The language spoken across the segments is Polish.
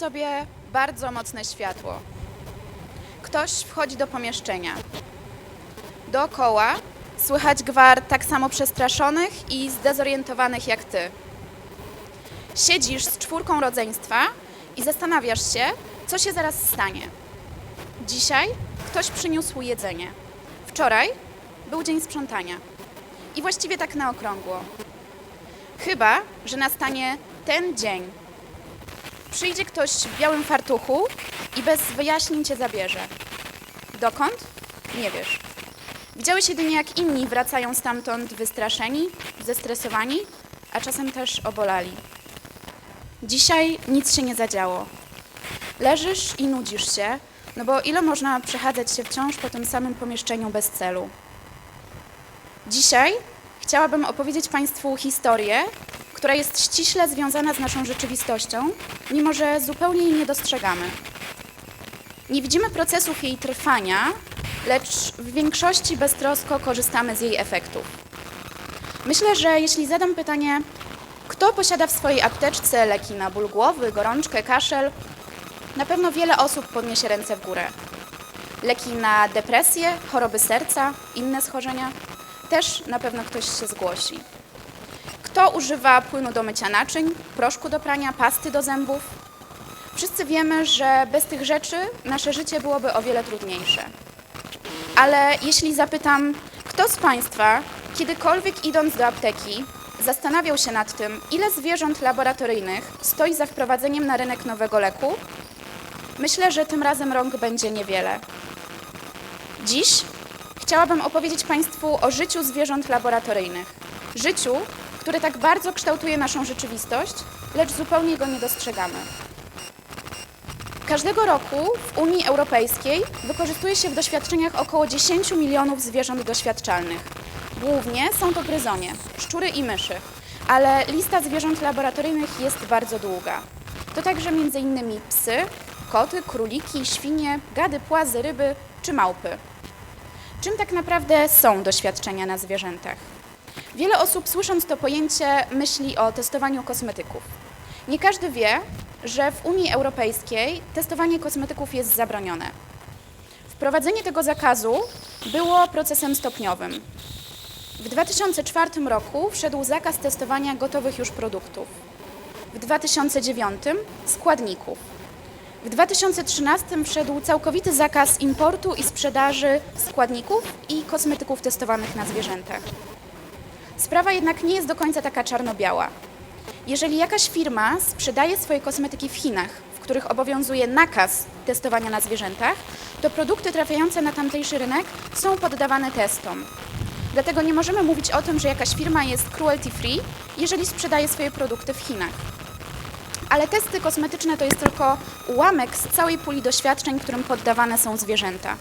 sobie bardzo mocne światło. Ktoś wchodzi do pomieszczenia. Dookoła słychać gwar tak samo przestraszonych i zdezorientowanych jak ty. Siedzisz z czwórką rodzeństwa i zastanawiasz się, co się zaraz stanie. Dzisiaj ktoś przyniósł jedzenie. Wczoraj był dzień sprzątania. I właściwie tak na okrągło. Chyba, że nastanie ten dzień. Przyjdzie ktoś w białym fartuchu i bez wyjaśnień cię zabierze. Dokąd? Nie wiesz. Widziałeś jedynie, jak inni wracają stamtąd wystraszeni, zestresowani, a czasem też obolali. Dzisiaj nic się nie zadziało. Leżysz i nudzisz się, no bo ile można przechadzać się wciąż po tym samym pomieszczeniu bez celu? Dzisiaj chciałabym opowiedzieć Państwu historię, która jest ściśle związana z naszą rzeczywistością, mimo że zupełnie jej nie dostrzegamy. Nie widzimy procesów jej trwania, lecz w większości beztrosko korzystamy z jej efektów. Myślę, że jeśli zadam pytanie, kto posiada w swojej apteczce leki na ból głowy, gorączkę, kaszel, na pewno wiele osób podniesie ręce w górę. Leki na depresję, choroby serca, inne schorzenia, też na pewno ktoś się zgłosi. Kto używa płynu do mycia naczyń, proszku do prania, pasty do zębów? Wszyscy wiemy, że bez tych rzeczy nasze życie byłoby o wiele trudniejsze. Ale jeśli zapytam, kto z Państwa, kiedykolwiek idąc do apteki, zastanawiał się nad tym, ile zwierząt laboratoryjnych stoi za wprowadzeniem na rynek nowego leku, myślę, że tym razem rąk będzie niewiele. Dziś chciałabym opowiedzieć Państwu o życiu zwierząt laboratoryjnych. Życiu, które tak bardzo kształtuje naszą rzeczywistość, lecz zupełnie go nie dostrzegamy. Każdego roku w Unii Europejskiej wykorzystuje się w doświadczeniach około 10 milionów zwierząt doświadczalnych. Głównie są to gryzonie, szczury i myszy, ale lista zwierząt laboratoryjnych jest bardzo długa. To także m.in. psy, koty, króliki, świnie, gady, płazy, ryby czy małpy. Czym tak naprawdę są doświadczenia na zwierzętach? Wiele osób słysząc to pojęcie myśli o testowaniu kosmetyków. Nie każdy wie, że w Unii Europejskiej testowanie kosmetyków jest zabronione. Wprowadzenie tego zakazu było procesem stopniowym. W 2004 roku wszedł zakaz testowania gotowych już produktów. W 2009 składników. W 2013 wszedł całkowity zakaz importu i sprzedaży składników i kosmetyków testowanych na zwierzętach. Sprawa jednak nie jest do końca taka czarno-biała. Jeżeli jakaś firma sprzedaje swoje kosmetyki w Chinach, w których obowiązuje nakaz testowania na zwierzętach, to produkty trafiające na tamtejszy rynek są poddawane testom. Dlatego nie możemy mówić o tym, że jakaś firma jest cruelty free, jeżeli sprzedaje swoje produkty w Chinach. Ale testy kosmetyczne to jest tylko ułamek z całej puli doświadczeń, którym poddawane są zwierzęta.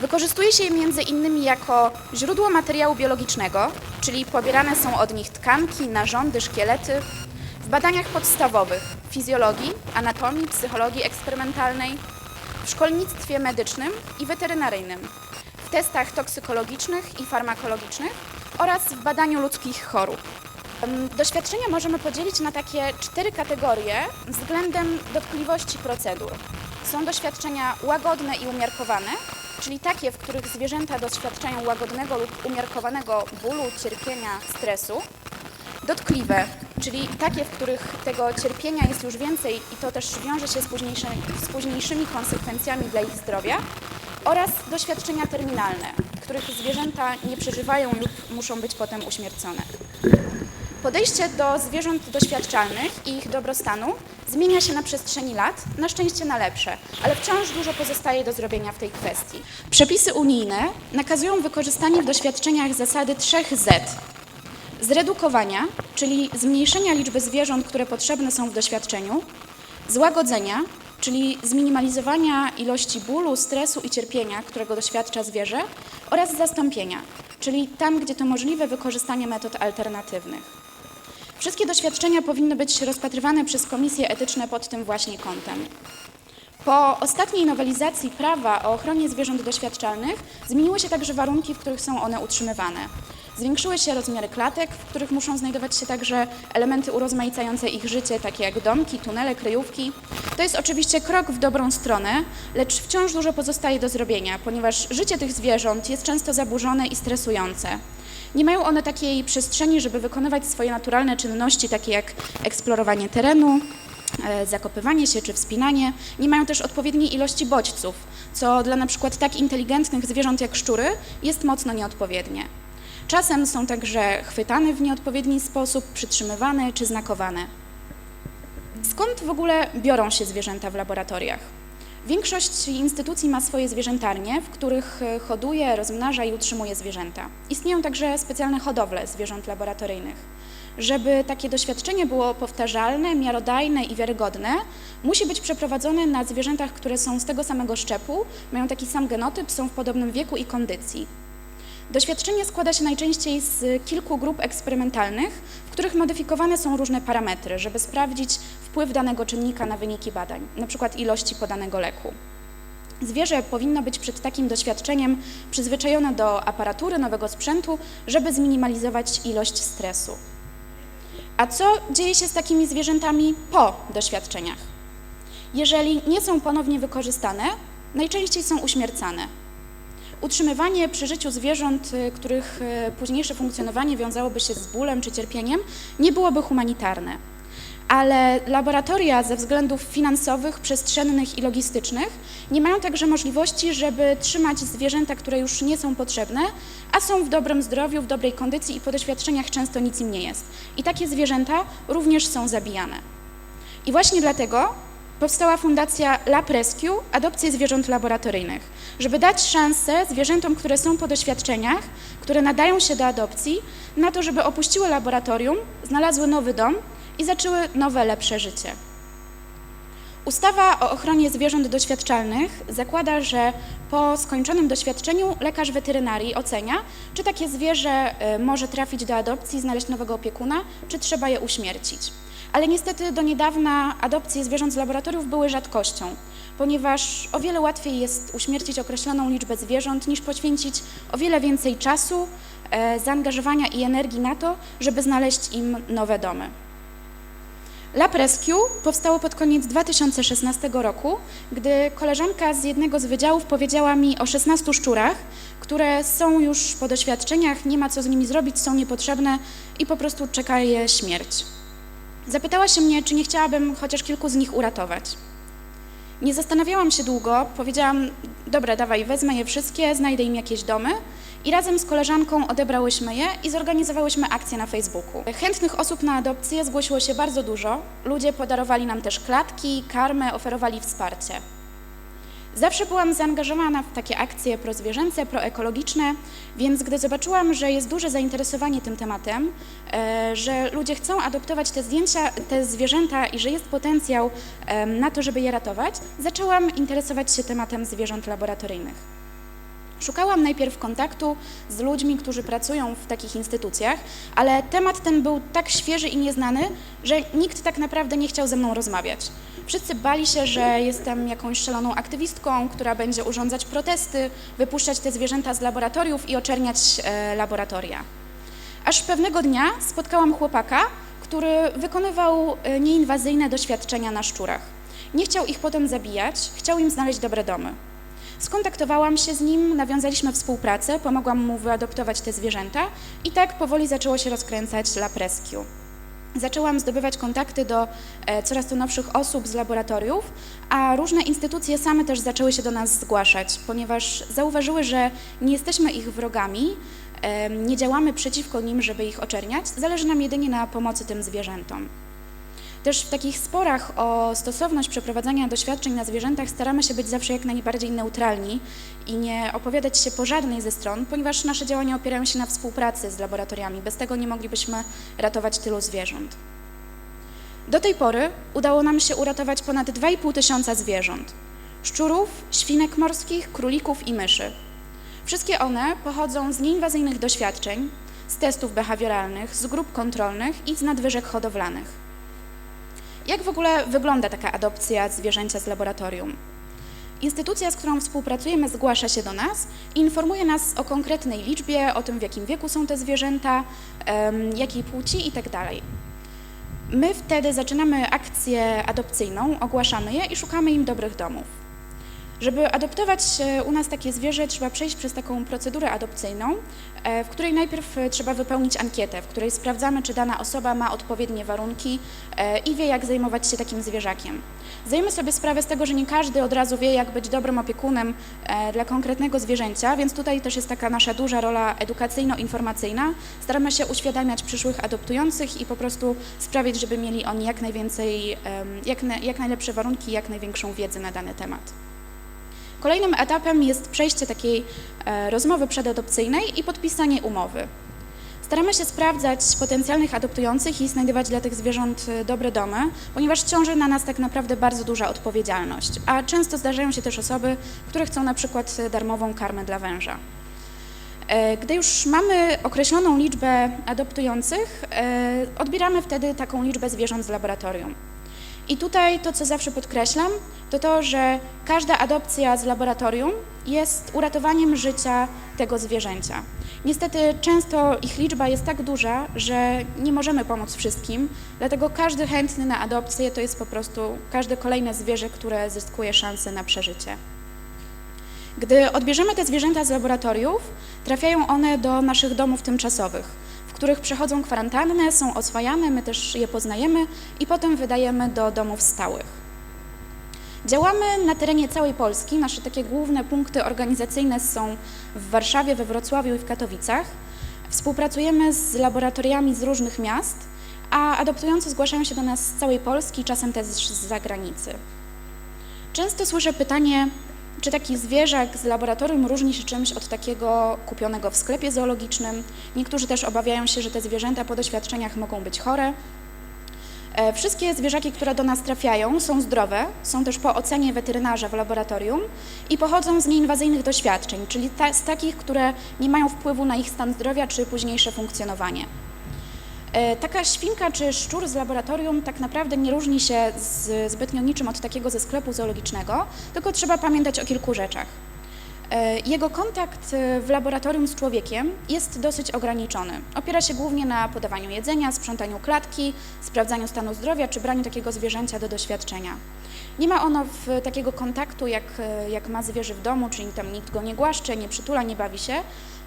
Wykorzystuje się je między innymi jako źródło materiału biologicznego, czyli pobierane są od nich tkanki, narządy, szkielety. W badaniach podstawowych fizjologii, anatomii, psychologii eksperymentalnej, w szkolnictwie medycznym i weterynaryjnym, w testach toksykologicznych i farmakologicznych oraz w badaniu ludzkich chorób. Doświadczenia możemy podzielić na takie cztery kategorie względem dotkliwości procedur. Są doświadczenia łagodne i umiarkowane, czyli takie, w których zwierzęta doświadczają łagodnego lub umiarkowanego bólu, cierpienia, stresu. Dotkliwe, czyli takie, w których tego cierpienia jest już więcej i to też wiąże się z, późniejszy, z późniejszymi konsekwencjami dla ich zdrowia. Oraz doświadczenia terminalne, których zwierzęta nie przeżywają lub muszą być potem uśmiercone. Podejście do zwierząt doświadczalnych i ich dobrostanu zmienia się na przestrzeni lat, na szczęście na lepsze, ale wciąż dużo pozostaje do zrobienia w tej kwestii. Przepisy unijne nakazują wykorzystanie w doświadczeniach zasady 3Z. Zredukowania, czyli zmniejszenia liczby zwierząt, które potrzebne są w doświadczeniu, złagodzenia, czyli zminimalizowania ilości bólu, stresu i cierpienia, którego doświadcza zwierzę, oraz zastąpienia, czyli tam, gdzie to możliwe, wykorzystanie metod alternatywnych. Wszystkie doświadczenia powinny być rozpatrywane przez komisje etyczne pod tym właśnie kątem. Po ostatniej nowelizacji prawa o ochronie zwierząt doświadczalnych zmieniły się także warunki, w których są one utrzymywane. Zwiększyły się rozmiary klatek, w których muszą znajdować się także elementy urozmaicające ich życie, takie jak domki, tunele, kryjówki. To jest oczywiście krok w dobrą stronę, lecz wciąż dużo pozostaje do zrobienia, ponieważ życie tych zwierząt jest często zaburzone i stresujące. Nie mają one takiej przestrzeni, żeby wykonywać swoje naturalne czynności, takie jak eksplorowanie terenu, e, zakopywanie się czy wspinanie. Nie mają też odpowiedniej ilości bodźców, co dla na przykład tak inteligentnych zwierząt jak szczury jest mocno nieodpowiednie. Czasem są także chwytane w nieodpowiedni sposób, przytrzymywane czy znakowane. Skąd w ogóle biorą się zwierzęta w laboratoriach? Większość instytucji ma swoje zwierzętarnie, w których e, hoduje, rozmnaża i utrzymuje zwierzęta. Istnieją także specjalne hodowle zwierząt laboratoryjnych. Żeby takie doświadczenie było powtarzalne, miarodajne i wiarygodne, musi być przeprowadzone na zwierzętach, które są z tego samego szczepu, mają taki sam genotyp, są w podobnym wieku i kondycji. Doświadczenie składa się najczęściej z kilku grup eksperymentalnych, w których modyfikowane są różne parametry, żeby sprawdzić wpływ danego czynnika na wyniki badań, np. ilości podanego leku. Zwierzę powinno być przed takim doświadczeniem przyzwyczajone do aparatury, nowego sprzętu, żeby zminimalizować ilość stresu. A co dzieje się z takimi zwierzętami po doświadczeniach? Jeżeli nie są ponownie wykorzystane, najczęściej są uśmiercane. Utrzymywanie przy życiu zwierząt, y, których y, późniejsze funkcjonowanie wiązałoby się z bólem czy cierpieniem, nie byłoby humanitarne. Ale laboratoria ze względów finansowych, przestrzennych i logistycznych nie mają także możliwości, żeby trzymać zwierzęta, które już nie są potrzebne, a są w dobrym zdrowiu, w dobrej kondycji i po doświadczeniach często nic im nie jest. I takie zwierzęta również są zabijane. I właśnie dlatego powstała fundacja Lab Rescue, adopcje zwierząt laboratoryjnych, żeby dać szansę zwierzętom, które są po doświadczeniach, które nadają się do adopcji, na to, żeby opuściły laboratorium, znalazły nowy dom i zaczęły nowe, lepsze życie. Ustawa o ochronie zwierząt doświadczalnych zakłada, że po skończonym doświadczeniu lekarz weterynarii ocenia, czy takie zwierzę y, może trafić do adopcji, znaleźć nowego opiekuna, czy trzeba je uśmiercić. Ale niestety do niedawna adopcje zwierząt z laboratoriów były rzadkością, ponieważ o wiele łatwiej jest uśmiercić określoną liczbę zwierząt, niż poświęcić o wiele więcej czasu, e, zaangażowania i energii na to, żeby znaleźć im nowe domy. Lab Rescue powstało pod koniec 2016 roku, gdy koleżanka z jednego z wydziałów powiedziała mi o 16 szczurach, które są już po doświadczeniach, nie ma co z nimi zrobić, są niepotrzebne i po prostu czeka je śmierć. Zapytała się mnie, czy nie chciałabym chociaż kilku z nich uratować. Nie zastanawiałam się długo, powiedziałam, dobra, dawaj, wezmę je wszystkie, znajdę im jakieś domy i razem z koleżanką odebrałyśmy je i zorganizowałyśmy akcję na Facebooku. Chętnych osób na adopcję zgłosiło się bardzo dużo. Ludzie podarowali nam też klatki, karmę, oferowali wsparcie. Zawsze byłam zaangażowana w takie akcje prozwierzęce, proekologiczne, więc gdy zobaczyłam, że jest duże zainteresowanie tym tematem, e, że ludzie chcą adoptować te zdjęcia, te zwierzęta i że jest potencjał na to, żeby je ratować, zaczęłam interesować się tematem zwierząt laboratoryjnych. Szukałam najpierw kontaktu z ludźmi, którzy pracują w takich instytucjach, ale temat ten był tak świeży i nieznany, że nikt tak naprawdę nie chciał ze mną rozmawiać. Wszyscy bali się, że jestem jakąś szaloną aktywistką, która będzie urządzać protesty, wypuszczać te zwierzęta z laboratoriów i oczerniać e, laboratoria. Aż pewnego dnia spotkałam chłopaka, który wykonywał e, nieinwazyjne doświadczenia na szczurach. Nie chciał ich potem zabijać, chciał im znaleźć dobre domy. Skontaktowałam się z nim, nawiązaliśmy współpracę, pomogłam mu wyadoptować te zwierzęta i tak powoli zaczęło się rozkręcać Lab Rescue. Zaczęłam zdobywać kontakty do e, coraz to nowszych osób z laboratoriów, a różne instytucje same też zaczęły się do nas zgłaszać, ponieważ zauważyły, że nie jesteśmy ich wrogami, nie działamy przeciwko nim, żeby ich oczerniać, zależy nam jedynie na pomocy tym zwierzętom. Też w takich sporach o stosowność przeprowadzania doświadczeń na zwierzętach staramy się być zawsze jak najbardziej neutralni i nie opowiadać się po żadnej ze stron, ponieważ nasze działania opierają się na współpracy z laboratoriami. Bez tego nie moglibyśmy ratować tylu zwierząt. Do tej pory udało nam się uratować ponad 2,5 tysiąca zwierząt. Szczurów, świnek morskich, królików i myszy. Wszystkie one pochodzą z nieinwazyjnych doświadczeń, z testów behawioralnych, z grup kontrolnych i z nadwyżek hodowlanych. Jak w ogóle wygląda taka adopcja zwierzęcia z laboratorium? Instytucja, z którą współpracujemy, zgłasza się do nas i informuje nas o konkretnej liczbie, o tym, w jakim wieku są te zwierzęta, jakiej płci itd. My wtedy zaczynamy akcję adopcyjną, ogłaszamy je i szukamy im dobrych domów. Żeby adoptować e, u nas takie zwierzę, trzeba przejść przez taką procedurę adopcyjną, e, w której najpierw e, trzeba wypełnić ankietę, w której sprawdzamy, czy dana osoba ma odpowiednie warunki i wie, jak zajmować się takim zwierzakiem. Zdajemy sobie sprawę z tego, że nie każdy od razu wie, jak być dobrym opiekunem dla konkretnego zwierzęcia, więc tutaj też jest taka nasza duża rola edukacyjno-informacyjna. Staramy się uświadamiać przyszłych adoptujących i po prostu sprawić, żeby mieli oni jak najwięcej, jak, jak najlepsze warunki, jak największą wiedzę na dany temat. Kolejnym etapem jest przejście takiej e, rozmowy przedadopcyjnej i podpisanie umowy. Staramy się sprawdzać potencjalnych adoptujących i znajdować dla tych zwierząt e, dobre domy, ponieważ ciąży na nas tak naprawdę bardzo duża odpowiedzialność, a często zdarzają się też osoby, które chcą na przykład e, darmową karmę dla węża. Gdy już mamy określoną liczbę adoptujących, odbieramy wtedy taką liczbę zwierząt z laboratorium. I tutaj to, co zawsze podkreślam, to to, że każda adopcja z laboratorium jest uratowaniem życia tego zwierzęcia. Niestety często ich liczba jest tak duża, że nie możemy pomóc wszystkim, dlatego każdy chętny na adopcję to jest po prostu każde kolejne zwierzę, które zyskuje szansę na przeżycie. Gdy odbierzemy te zwierzęta z laboratoriów, trafiają one do naszych domów tymczasowych, których przechodzą kwarantannę, są oswajane, my też je poznajemy i potem wydajemy do domów stałych. Działamy na terenie całej Polski. Nasze takie główne punkty organizacyjne są w Warszawie, we Wrocławiu i w Katowicach. Współpracujemy z laboratoriami z różnych miast, a adoptujący zgłaszają się do nas z całej Polski, czasem też z zagranicy. Często słyszę pytanie, czy taki zwierzak z laboratorium różni się czymś od takiego kupionego w sklepie zoologicznym? Niektórzy też obawiają się, że te zwierzęta po doświadczeniach mogą być chore. E, Wszystkie zwierzaki, które do nas trafiają, są zdrowe, są też po ocenie weterynarza w laboratorium i pochodzą z nieinwazyjnych doświadczeń, czyli ta, z takich, które nie mają wpływu na ich stan zdrowia czy późniejsze funkcjonowanie. E, Taka świnka czy szczur z laboratorium tak naprawdę nie różni się zbytnio niczym od takiego ze sklepu zoologicznego, tylko trzeba pamiętać o kilku rzeczach. E, Jego kontakt e, w laboratorium z człowiekiem jest dosyć ograniczony. Opiera się głównie na podawaniu jedzenia, sprzątaniu klatki, sprawdzaniu stanu zdrowia czy braniu takiego zwierzęcia do doświadczenia. Nie ma ono takiego kontaktu, jak, e, jak ma zwierzę w domu, czyli tam nikt go nie głaszcze, nie przytula, nie bawi się,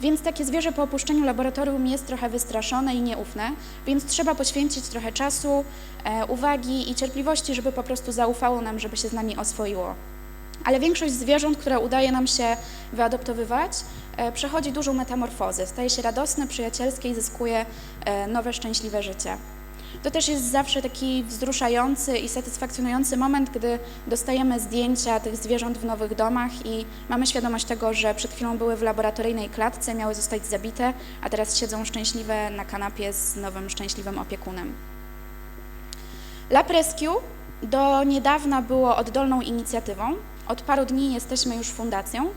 więc takie zwierzę po opuszczeniu laboratorium jest trochę wystraszone i nieufne, więc trzeba poświęcić trochę czasu, uwagi i cierpliwości, żeby po prostu zaufało nam, żeby się z nami oswoiło. Ale większość zwierząt, które udaje nam się wyadoptowywać, e, przechodzi dużą metamorfozę. Staje się radosne, przyjacielskie i zyskuje e, nowe, szczęśliwe życie. To też jest zawsze taki wzruszający i satysfakcjonujący moment, gdy dostajemy zdjęcia tych zwierząt w nowych domach i mamy świadomość tego, że przed chwilą były w laboratoryjnej klatce, miały zostać zabite, a teraz siedzą szczęśliwe na kanapie z nowym, szczęśliwym opiekunem. Lab Rescue do niedawna było oddolną inicjatywą. Od paru dni jesteśmy już fundacją.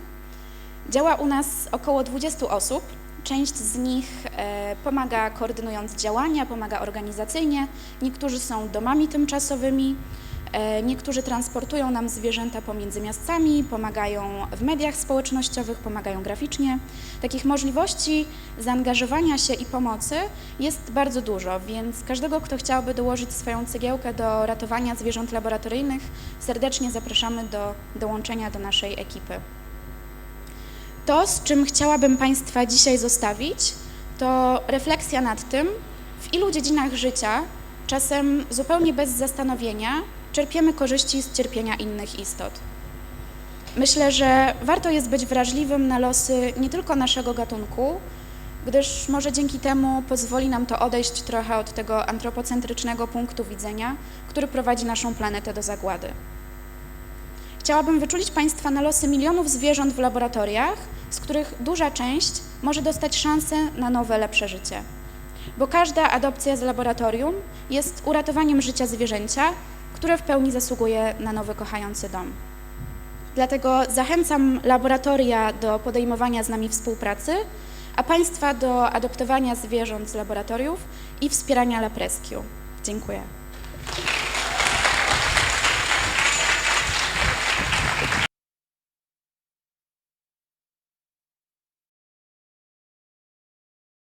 Działa u nas około 20 osób. Część z nich e, pomaga koordynując działania, pomaga organizacyjnie. Niektórzy są domami tymczasowymi, niektórzy transportują nam zwierzęta pomiędzy miastami, pomagają w mediach społecznościowych, pomagają graficznie. Takich możliwości zaangażowania się i pomocy jest bardzo dużo, więc każdego, kto chciałby dołożyć swoją cegiełkę do ratowania zwierząt laboratoryjnych, serdecznie zapraszamy do dołączenia do naszej ekipy. To, z czym chciałabym Państwa dzisiaj zostawić, to refleksja nad tym, w ilu dziedzinach życia, czasem zupełnie bez zastanowienia, czerpiemy korzyści z cierpienia innych istot. Myślę, że warto jest być wrażliwym na losy nie tylko naszego gatunku, gdyż może dzięki temu pozwoli nam to odejść trochę od tego antropocentrycznego punktu widzenia, który prowadzi naszą planetę do zagłady. Chciałabym wyczulić Państwa na losy milionów zwierząt w laboratoriach, z których duża część może dostać szansę na nowe, lepsze życie. Bo każda adopcja z laboratorium jest uratowaniem życia zwierzęcia, które w pełni zasługuje na nowy, kochający dom. Dlatego zachęcam laboratoria do podejmowania z nami współpracy, a Państwa do adoptowania zwierząt z laboratoriów i wspierania Lab Rescue. Dziękuję.